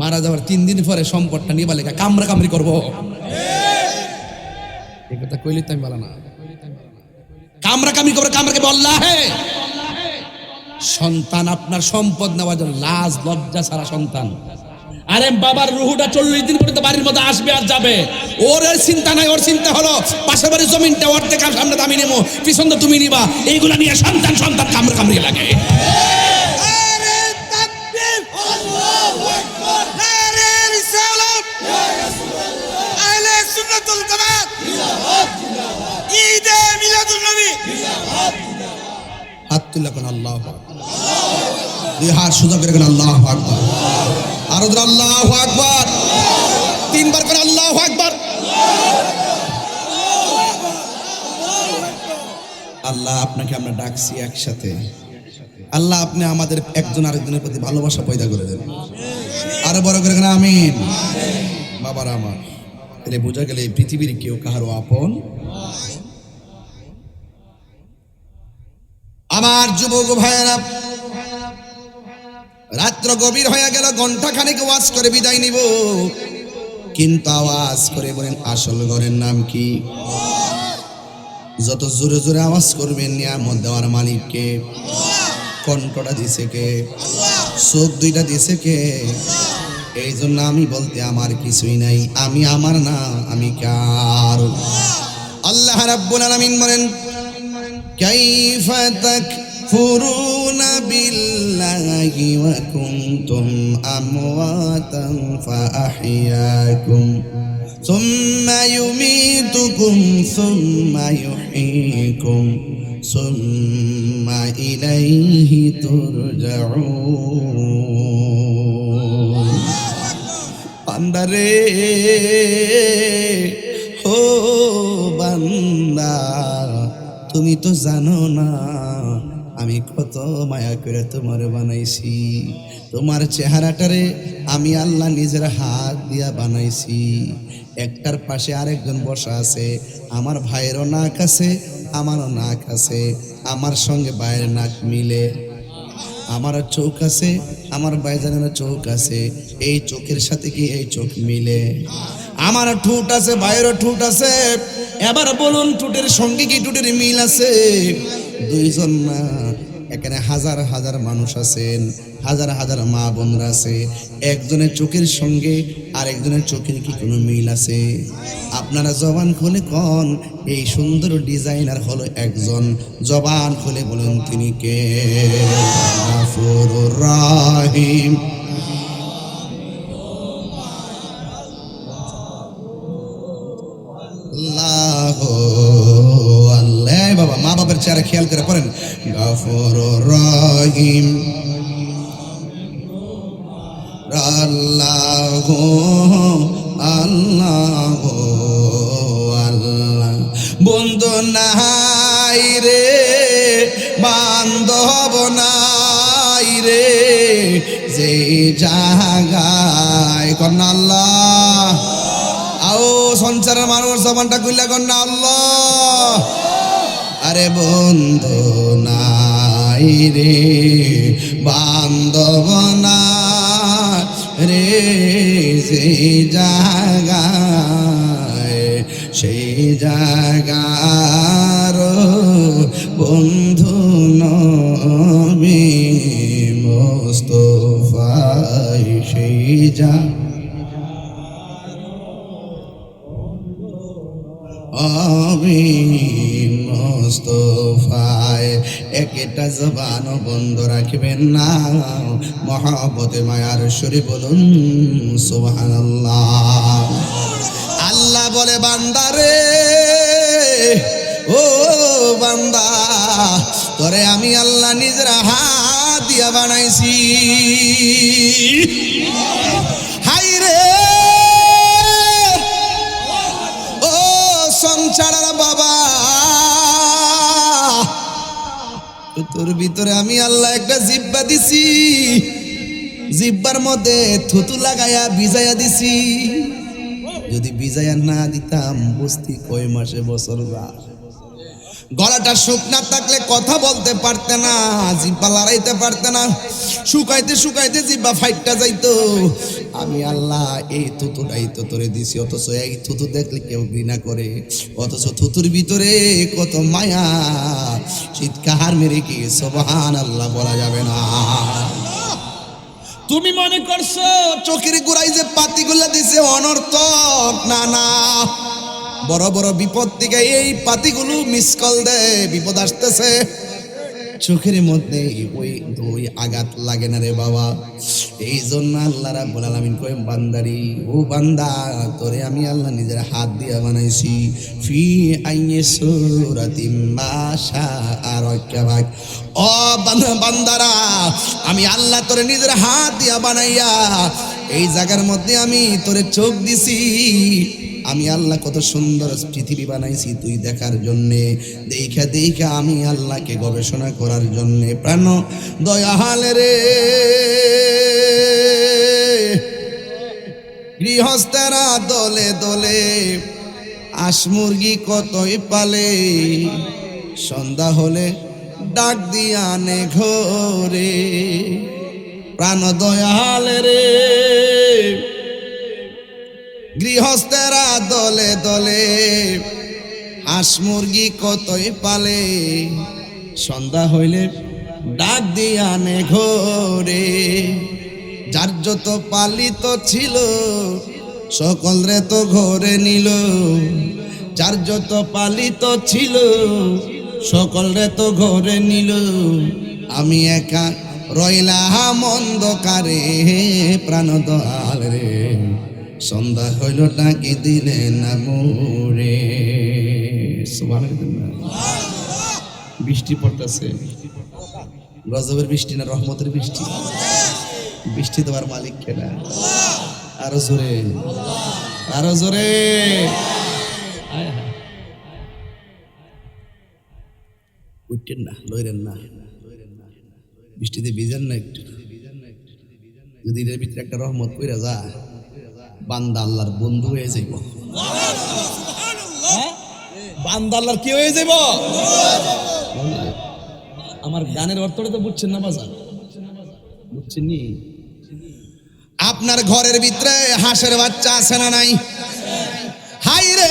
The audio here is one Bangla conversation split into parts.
মারা যাওয়ার তিন দিন পরে সম্পদটা নিয়ে লেখা কামরা কামড়ি করব। কথা কইলে তো আমি বলা না। কামরা কামড়ি করব কামরাকে বললা হে সন্তান আপনার সম্পদ নেওয়ার জন্য লাজ, লজ্জা ছাড়া সন্তান। আরে বাবার রুহুটা চল্লিশ দিন পর্যন্ত বাড়ির মধ্যে আসবে আর যাবে। ওর চিন্তা নাই, ওর চিন্তা হলো পাশের বাড়ির জমিনটা অর্ধেক সামনে দামি নেব, পিছন তুমি নিবা। এইগুলা নিয়ে সন্তান সন্তান কামড়ে কামড়িয়ে লাগে। হাত তুলে কোন আল্লাহ দুই হাত সোজা আল্লাহ আকবার। আরও আল্লাহ আকবার। তিনবার করে আল্লাহ আকবার। আল্লাহ আপনাকে আমরা ডাকছি একসাথে। আল্লাহ আপনি আমাদের একজন আরেকজনের প্রতি ভালোবাসা পয়দা করে দেন। আরও বড় করে আমিন। বাবার আমার তাহলে বোঝা গেলে পৃথিবীর কেউ কাহারও আপন আমার যুবক ভাইয়েরা, রাত্র গভীর হয়ে গেল ঘণ্টা খানিক ওয়াজ করে বিদায় নিব। কিন্তু আওয়াজ করে বলেন, আসল ঘরের নাম কি? যত জোরে জোরে আওয়াজ করবেন, নিয়ামত দেওয়ার মালিককে কণ্ঠটা দিছে কে? চোখ দুইটা দিছে কে? এই জন্য আমি বলতে আমার কিছুই নাই, আমি আমার না, আমি কার? আল্লাহ রাব্বুল আলামিন বলেন كيف تكفرون بالله وكنتم أمواتا فأحياكم ثم يميتكم ثم يحييكم ثم إليه ترجعون বান্দারে ও বান্দা তুমি তো জানো না, আমি কত মায়া করে তোমার বানাইছি। তোমার চেহারাটারে আমি আল্লাহ নিজের হাত দিয়া বানাইছি। একটার পাশে আরেকজন বসা আছে, আমার ভাইয়েরও নাক আছে, আমারও নাক আছে, আমার সঙ্গে বাইরের নাক মিলে। আমার চোখ আছে, আমার বাইজানের চোখ আছে, এই চোখের সাথে কি এই চোখ মিলে? আমার ঠোঁট আছে বাইরের ঠোঁট আছে, এবার বলুন ঠোঁটের সঙ্গে কি ঠোঁটের মিল আছে? দুইজন না এখানে হাজার হাজার মানুষ আছেন, হাজার হাজার মা বোনরা আছে। একজনের চোখের সঙ্গে আর একজনের চোখের কি কোনো মিল আছে? আপনারা জবান খুলে কন, এই সুন্দর ডিজাইনার হলো একজন। জবান খুলে বলুন তিনি কে? রাহিম। মা বাবার চেহারা খেয়াল করে পড়েন। গাফুরুর রহিম। আল্লাহ আল্লাহ আল্লাহ। বন্ধু নাই রে বান্ধব নাই রে। যে জাগায় কন্যা আল্লাহ। আও সংসারের মানুষ জবানটা খুললে কন্যা আল্লাহ। আরে বন্ধু নাই রে, বান্ধব রে সে জাগায় সেই জাগার বন্ধু নবী মোস্তফাই সেই যা আমি মোস্তফায় একটা জবান বন্ধ রাখবেন না। মহাবতে মায়ার সুরে বলুন, সুবহানাল্লাহ। আল্লাহ বলে বান্দারে ও বান্দা, তোরে আমি আল্লাহ নিজের হাত দিয়া বানাইছি। হাই রে তোর ভিতরে আমি আল্লাহ একটা জিব্বা দিছি। জিব্বার মধ্যে থুতু লাগায়া বিজায়া দিছি। যদি বিজায়া না দিতাম, বস্তি কয় মাসে বছর যা গলাটা শুকনা থাকলে কথা বলতে পারতে না জিব্বা লড়াইতে পারতে না। শুকাইতে শুকাইতে জিব্বা ফাইটটা যাইতো। আমি আল্লাহ এই থুতুটাই এই তোরে দিছি অথচ এই থুতু দেখলে কেউ ঘৃণা করে। অথচ থুতুর ভিতরে কত মায়া চিৎকার মেরে কি সবহান আল্লাহ বলা যাবে না। তুমি মনে করছ চোখের গোড়ায় যে পাতিগুলা দিছে অনর্থক না না। বড় বড় বিপদ থেকে এই পাতিগুলো মিস কল দেয় বিপদ আসতেছে। চোখের মধ্যে ওই দুই আঘাত লাগে না রে বাবা। এই জন্য আল্লাহ রাব্বুল আলামিন কয়, বান্দারি, ও বান্দা, তোরে আমি আল্লাহ নিজের হাত দিয়া বানাইছি। ফি আইয়ে সুরাতিম মাশা আর রাক্কাবাক ও বান্দা, বান্দারা, আমি আল্লাহ তোরে নিজের হাত দিয়া বানাইয়া, এই জায়গার মধ্যে আমি তোরে চোখ দিছি। আমি আল্লাহ কত সুন্দর পৃথিবী বানাইছি তুই দেখার জন্যে। দেখা দেখা আমি আল্লাহকে গবেষণা করার জন্যে। প্রাণ দয়াহাল রে। গৃহস্থেরা দলে দলে আস মুরগি কতই পালে। সন্ধ্যা হলে ডাক দিয়া নে ঘরে। প্রাণ দয়াল রে। গৃহস্থেরা দলে দলে হাঁস মুরগি কতই পালে? সন্ধ্যা হইলে ডাক দিয়া নে ঘরে। যার যত পালিত ছিল, সকল রে তো ঘরে নিল। যার যত পালিত ছিল, সকল রে তো ঘরে নিল। আমি একা রইলাম অন্ধকারে প্রাণ দয়াল রে। সন্ধ্যা হইল ডাকি দিলে না মোরে। বৃষ্টি পড়তেছে। গজবের বৃষ্টি না রহমতের বৃষ্টি? বৃষ্টি দেওয়ার মালিক কেনা আরও জোরে। আরও জোরে। উঠতেন না, লইরেন না। বৃষ্টিতে ভিজেন না একটু। যদি এর ভিতরে একটা রহমত কইরা যা বান্দা আল্লাহর বন্ধু হয়ে যাইব। হ্যাঁ? বান্দা আল্লাহর কি হয়ে যাইব? আমার গানের অর্থটা তো বুঝছেন না বাজার বুঝছেন নি আপনার ঘরের ভিতরে হাঁসের বাচ্চা আছে না নাই? হাই রে!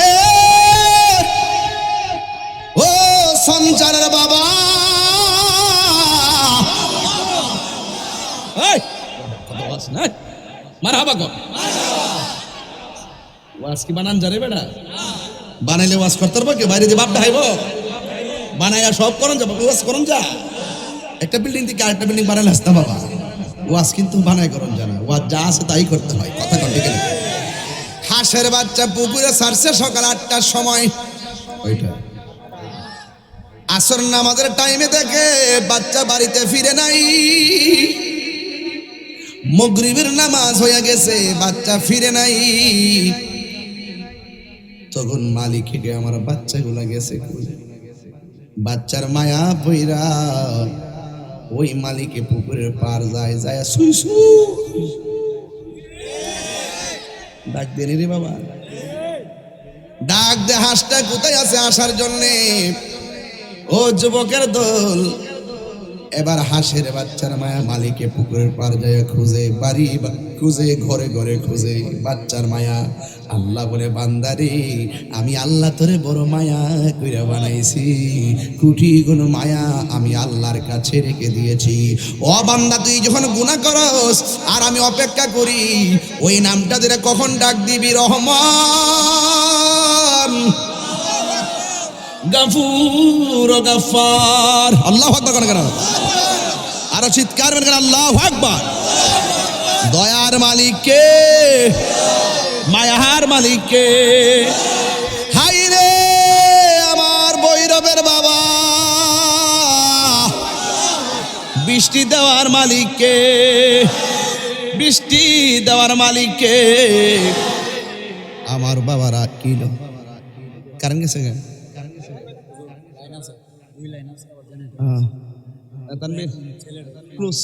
ও সঞ্চারের বাবা! ওয়াজ মারহাবা কর। ওয়াজ কি বানান জারে বেটা? বানাইলে ওয়াজ করতে পারব কি বাইরে দিয়ে বাপ ডাইব বানাইয়া সব করন যাব ওয়াজ করন যা। একটা বিল্ডিং থেকে আরেকটা বিল্ডিং বানাইলে আসতে বাবা। ওয়াজ কিন্তু বানাই করন জানা। ওয়াজ যা আছে তাই করতে হয়, কথা কন ঠিক হাঁসের বাচ্চা পুকুরে ছাড়ছে সকাল আটটার সময়। ওইটা। আসর নামাজের টাইমে দেখে বাচ্চা বাড়িতে ফিরে নাই। মগরিবের নামাজ হয়ে গেছে, বাচ্চা ফিরে নাই। তখন মালিক হেঁটে আমার বাচ্চাগুলা গেছে বাচ্চার মায়া বইরা ওই মালিকে পুকুরের পার যায় যায় সুই ডাক দেনি রে বাবা। ডাক দে, হাঁসটা কোথায় আছে আসার জন্যে? ও যুবকের দল। এবার হাঁসের বাচ্চার মায়া মালিকে পুকুরের পার যায় খুঁজে, বাড়ি খুঁজে, ঘরে ঘরে খুঁজে, বাচ্চার মায়া। আল্লাহ বলে, বান্দারে, আমি আল্লাহ তোরে বড় মায়া কইরা বানাইছি। কুটি গুণ মায়া আমি আল্লাহর কাছে রেখে দিয়েছি। ও বান্দা, তুই যখন গুণা করস আর আমি অপেক্ষা করি, ওই নামটা দিলে কখন ডাক দিবি রহমান গাফুর গাফার। আল্লাহ আকবার আরও চিৎকার কেন? আল্লাহ আকবার। দয়ার মালিককে, মায়ার মালিককে। হাই আমার বাবা। বৃষ্টি দেওয়ার মালিককে, বৃষ্টি দেওয়ার মালিককে। আমার বাবারা কিল কারণ গেছে কেন হ্যাঁ। তানভীর ক্রুস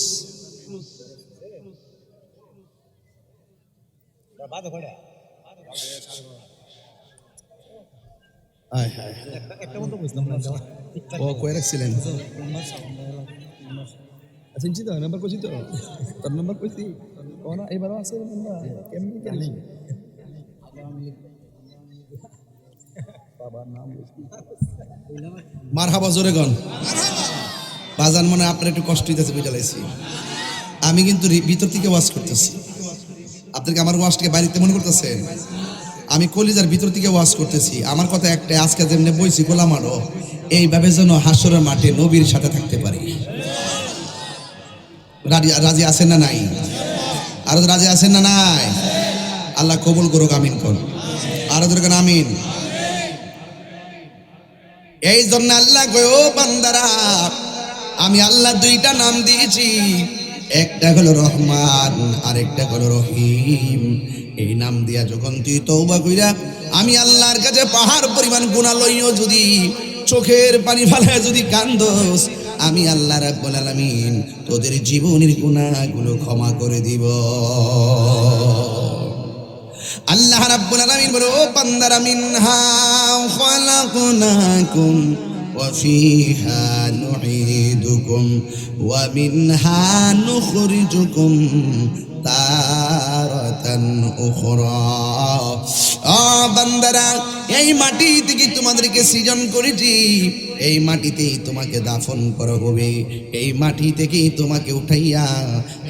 আয় হায় ও কয়ে রাখছিলেন? চিনছি তো নাম্বার কইছি তো? তোর নাম্বার কইছি। ও না এবারও আছে নাম্বার কেমনি? জানি মার হাবা জোরে গন। বাজান মনে আপনার একটু কষ্ট হইতেছে বুঝা লাইছি। আমি কিন্তু ভিতর থেকে ওয়াশ করতেছি। আপনাকে আমার ওয়াশটাকে বাড়িতে মনে করতেছেন আমি কলিজার ভিতর থেকে ওয়াশ করতেছি। আমার কথা একটা আজকে যেমনি বইছি গোলামারও এইভাবে যেন হাসরের মাঠে নবীর সাথে থাকতে পারি। রাজি- রাজি আছেন না নাই? আরও রাজি আছেন না নাই? আল্লাহ কবুল করুক, আমিন কর আরও দরকার আমিন। এই জন্য আল্লাহ গো বান্দারা, আমি আল্লাহ দুইটা নাম দিয়েছি। একটা হলো রহমান আর একটা হলো রহিম। এই নাম দিয়া যখন তুই তৌবা কইরা, আমি আল্লাহর কাছে পাহাড় পরিমাণ গুণা লইও যদি, চোখের পানি ফালায় যদি কান্দোস, আমি আল্লাহ রাব্বুল আলামিন তোদের জীবনের গুণাগুলো ক্ষমা করে দিব। আল্লাহ রাব্বুল আলামিন বলে বান্দারা মিনহা নুঈদুকুম ওয়া মিনহা নুখরিজুকুম তারাতান উখরা আ বান্দারা এই মাটি থেকে তোমাদেরকে সৃজন করেছি। এই মাটিতেই তোমাকে দাফন করা হবে। এই মাটি থেকেই তোমাকে উঠাইয়া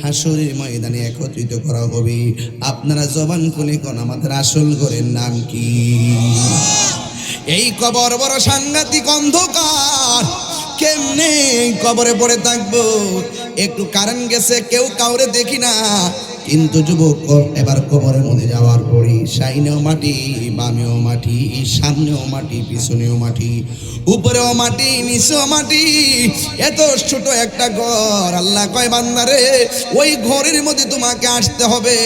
হাসরের ময়দানে একত্রিত করা হবে। আপনারা জবান খুলে কোন আমাদের আসল ঘরের নাম কি? এই কবর বড় সাংঘাতিক অন্ধকার। কেমনে কবরে পড়ে থাকব? একটু কারেন্ট গেছে, কেউ কাউরে দেখি না। কিন্তু যুবক, এবার কবরের মধ্যে যাওয়ার পরই সাইনেও মাটি, বামেও মাটি, সামনেও মাটি, পিছনেও মাটি, উপরেও মাটি, নিচেও মাটি। এত ছোট একটা ঘর, আল্লাহ কয় বান্দারে, ওই ঘরের মধ্যে তোমাকে আসতে হবে।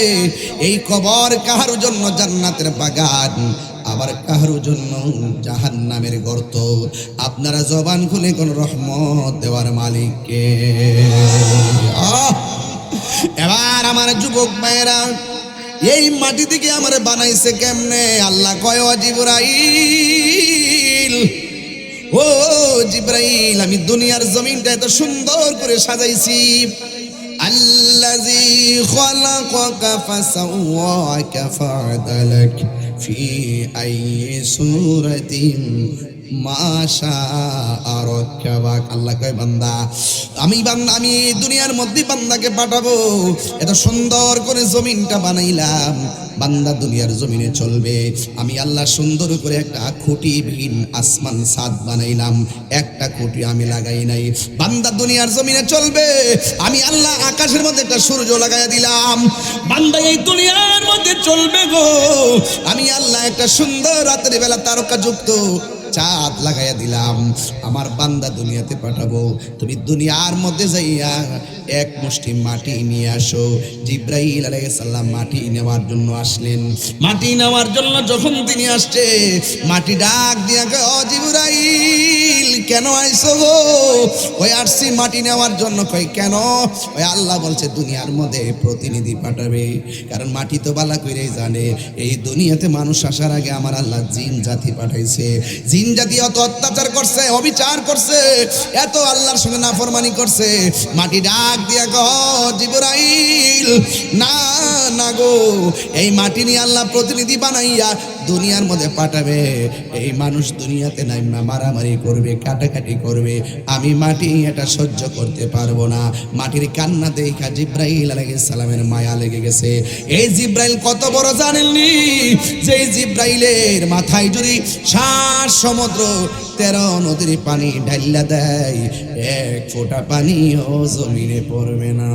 এই কবর কাহার জন্য জান্নাতের বাগান আবার কাহারো জন্য জাহান নামের গর্ত। আপনারা জবান খুলে কোন রহমত দেওয়ার মালিককে। এবার আমার যুবক মায়েরা এই মাটি থেকে আমার বানাইছে কেমনে? আল্লাহ কয় অজিবরাইল ও জিব্রাইল, আমি দুনিয়ার জমিনটা এত সুন্দর করে সাজাইছি। আল্লাজি খলাকাকা ফাসাওয়াকা ফাদালাক في أي سورة মাশা আর আল্লাহ কয়, বান্দা, আমি বান্দা, আমি দুনিয়ার মধ্যে বান্দাকে পাঠাবো। এত সুন্দর করে জমিনটা বানাইলাম। বান্দা দুনিয়ার জমিনে চলবে। আমি আল্লাহ সুন্দর করে একটা খুঁটি বিহীন আসমান সাদ বানাইলাম। একটা খুঁটি আমি লাগাই নাই। বান্দা দুনিয়ার জমিনে চলবে। আমি আল্লাহ আকাশের মধ্যে একটা সূর্য লাগাই দিলাম। বান্দা এই দুনিয়ার মধ্যে চলবে গো। আমি আল্লাহ একটা সুন্দর রাতের বেলা তারকা যুক্ত চাঁদ লাগাইয়া দিলাম। আমার বান্দা দুনিয়াতে পাঠাবো। তুমি দুনিয়ার মধ্যে যাইয়া এক মুষ্টি মাটি নিয়ে আসো। জিব্রাইল আলাইহিস সালাম মাটি নেওয়ার জন্য আসলেন। মাটি নেওয়ার জন্য যখন তিনি আসছে, মাটি ডাক দিয়া জিব্রাইল, কেন আইছো গো? ওই আসছি মাটি নেওয়ার জন্য। কই কেন? ওই আল্লাহ বলছে, দুনিয়ার মধ্যে প্রতিনিধি পাঠাবে। কারণ মাটি তো বালা কইরেই জানে। এই দুনিয়াতে মানুষ আসার আগে আমার আল্লাহ জিন জাতি পাঠাইছে। জিন জাতি অত অত্যাচার করছে, অবিচার করছে, এত আল্লাহর সঙ্গে নাফরমানি করছে। মাটি ডাক দিয়া কহ, জিবরাইল, না না গো, এই মাটি নিয়ে আল্লাহ প্রতিনিধি বানাইয়া দুনিয়ার মধ্যে পাঠাবে। এই মানুষ দুনিয়াতে নাই মারামারি করবে, কাটাকাটি করবে। আমি মাটি এটা সহ্য করতে পারব না। মাটির কান্না দেখা জিব্রাইল সালামের মায়া লেগে গেছে। এই জিব্রাইল কত বড় জানেননি যে জিব্রাইলের মাথায় যদি শ্বাস, সমুদ্র, তেরো নদীর পানি ঢাইলা দেয়, এক ফোঁটা পানিও জমিনে পড়বে না।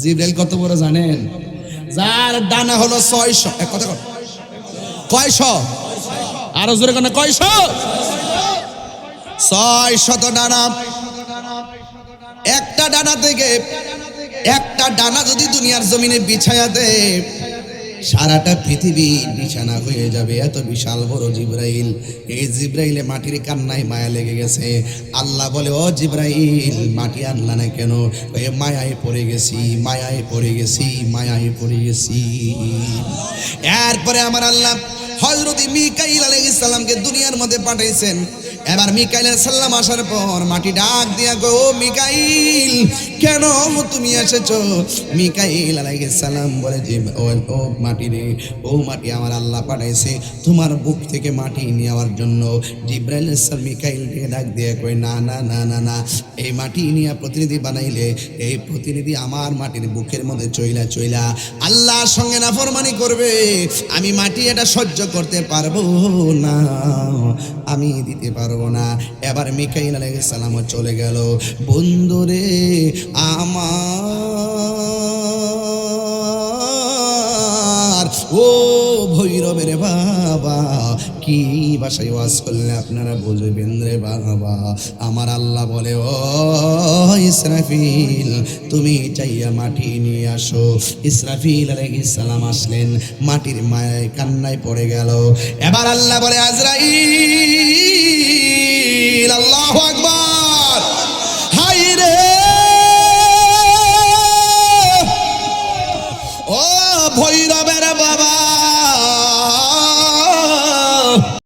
জিব্রাইল কত বড় জানেন? যার ডানা হলো ছয়শো। এক কথা কয়শ? আরও জোরে কেন, কয়শ? ছয় শত ডানা। একটা ডানা থেকে একটা ডানা যদি দুনিয়ার জমিনে বিছায়া দেয় সারাটা পৃথিবী বিছানা হয়ে যাবে। এত বিশাল বড় জিব্রাইল। এই জিব্রাইলে মাটির কান্নায় মায়া লেগে গেছে। আল্লাহ বলে, ও জিব্রাইল, মাটি আনলা না কেন? এ মায়ায় পড়ে গেছি, মায়ায় পড়ে গেছি, মায়ায় পড়ে গেছি। এরপরে আমার আল্লাহ হজরত মিকাইল আলাইহিস সালামকে দুনিয়ার মধ্যে পাঠাইছেন। এবার মিকাইল সাল্লাম আসার পর মাটি ডাক দিয়া গো মিকাইল, কেন তুমি এসেছ? মিকাইল আলাইহিস সালাম বলে যে ও ও মাটি রে, ও মাটি আমার আল্লাহ পাঠাইছে। তোমার বুক থেকে মাটি নেওয়ার জন্য জিব্রাইল সাল মিকাইলকে ডাক দিয়ে কই না না না না না, এই মাটি নিয়ে প্রতিনিধি বানাইলে, এই প্রতিনিধি আমার মাটির বুকের মধ্যে চইলা চইলা আল্লাহর সঙ্গে নাফরমানি করবে। আমি মাটি এটা সহ্য করতে পারব না, আমি দিতে পারব না। এবার মিকাইল সালাম চলে গেল। বন্ধুরে আমার ও ভৈরবের বাবা কি ভাষায় ওয়াজ করলে আপনারা বুঝবেন রে বাবা? আমার আল্লাহ বলে, ও ইসরাফিল, তুমি চাইয়া মাটি নিয়ে আসো। ইসরাফিল সালাম আসলেন, মাটির মায়ায় কান্নায় পড়ে গেল। এবার আল্লাহ বলে, আজরাইল, আল্লাহু আকবার! হাই রে! ও ভৈরবের বাবা!